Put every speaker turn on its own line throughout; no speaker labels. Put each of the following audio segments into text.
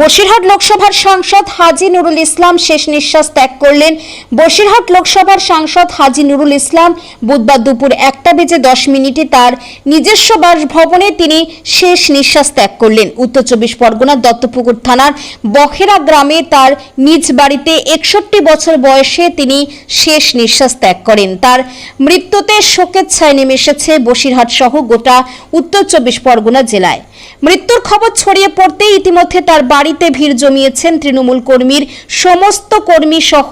বসিরহাট লোকসভার সাংসদ হাজি নুরুল ইসলাম শেষ নিঃশ্বাস ত্যাগ করলেন। বসিরহাট লোকসভার সাংসদ হাজি নুরুল ইসলাম বুধবার দুপুর একটা বেজে দশ মিনিটে তার নিজস্ব বাসভবনে তিনি শেষ নিঃশ্বাস ত্যাগ করলেন। উত্তর চব্বিশ পরগনার দত্তপুকুর থানার বখেরা গ্রামে তার নিজ বাড়িতে একষট্টি বছর বয়সে তিনি শেষ নিঃশ্বাস ত্যাগ করেন। তার মৃত্যুতে শোকের ছায় নেমে এসেছে বসিরহাট সহ গোটা উত্তর চব্বিশ পরগনা জেলায়। মৃত্যুর খবর ছড়িয়ে পড়তে ইতিমধ্যে তার বাড়িতে ভিড় জমিয়েছেন তৃণমূল কর্মীর, সমস্ত কর্মী সহ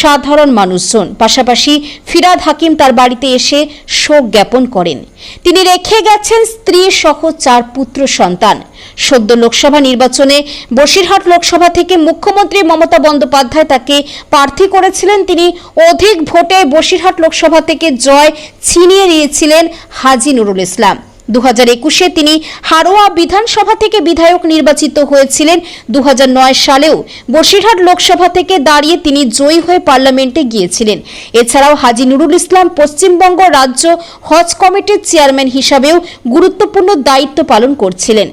সাধারণ মানুষজন। পাশাপাশি ফিরাদ হাকিম তার বাড়িতে এসে শোক জ্ঞাপন করেন। তিনি রেখে গেছেন স্ত্রী সহ চার পুত্র সন্তান। সদ্য লোকসভা নির্বাচনে বসিরহাট লোকসভা থেকে মুখ্যমন্ত্রী মমতা বন্দ্যোপাধ্যায় তাকে প্রার্থী করেছিলেন। তিনি অধিক ভোটে বসিরহাট লোকসভা থেকে জয় ছিনিয়ে নিয়েছিলেন হাজি নুরুল ইসলাম। দু হাজার একুশে তিনি হারোয়া বিধানসভা থেকে বিধায়ক নির্বাচিত হয়েছিলেন। দু হাজার নয় সালেও বসিরহাট লোকসভা থেকে দাঁড়িয়ে তিনি জয়ী হয়ে পার্লামেন্টে গিয়েছিলেন। এছাড়াও হাজি নুরুল ইসলাম পশ্চিমবঙ্গ রাজ্য হজ কমিটির চেয়ারম্যান হিসাবেও গুরুত্বপূর্ণ দায়িত্ব পালন করছিলেন।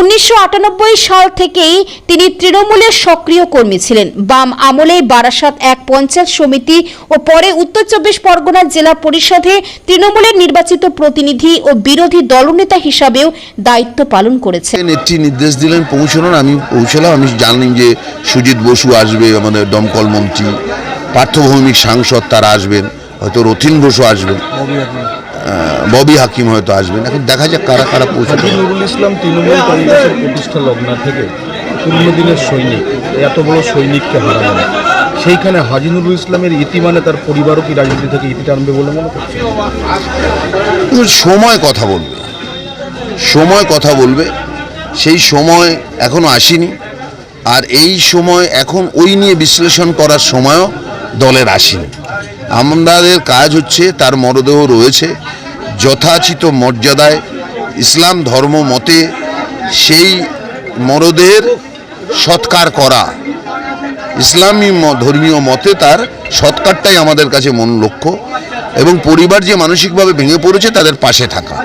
উনিশশো আটানব্বই সাল থেকেই তিনি তৃণমূলের সক্রিয় কর্মী ছিলেন। বাম আমলে বারাসাত এক পঞ্চায়েত সমিতি ও পরে উত্তর চব্বিশ পরগনা জেলা পরিষদে তৃণমূলের নির্বাচিত প্রতিনিধি ও বিরোধী দলনেতা হিসাবেও দায়িত্ব পালন করেছেন।
নেত্রী নির্দেশ দিলেন, পৌঁছানোর। আমি পৌঁছালাম, আমি জানি যে সুজিত বসু আসবে, আমাদের দমকল মন্ত্রী, পার্থভৌমিক সাংসদ তারা আসবেন, হয়তো রথিন বসু আসবেন। ববি হাকিম হয়তো আসবেন। এখন দেখা যাক কারা কারা পৌঁছাতে
হাজি নুরুল ইসলাম তৃণমূল কংগ্রেসের প্রতিষ্ঠা লগ্ন থেকে পুরনো দিনের সৈনিক এত বড় সৈনিককে হারালেন সেইখানে হাজি নুরুল ইসলামের ইতি মানে তার পরিবারও কি রাজনীতি থেকে ইতি টানবে বলে মনে করছে
সময় কথা বলবে। সময় কথা বলবে। সেই সময় এখনও আসেনি। আর এই সময় এখন ওই নিয়ে বিশ্লেষণ করার সময়ও দলের আসেনি। আমাদের কাজ হচ্ছে তার মরদেহ রয়েছে। যথাচিত মর্যাদায় ইসলাম ধর্ম মতে সেই মরদের সৎকার করা। ইসলামী ধর্মীয় মতে তার সৎকারটাই আমাদের কাছে মন লক্ষ্য এবং পরিবার যে মানসিকভাবে ভেঙে পড়েছে তাদের পাশে থাকা।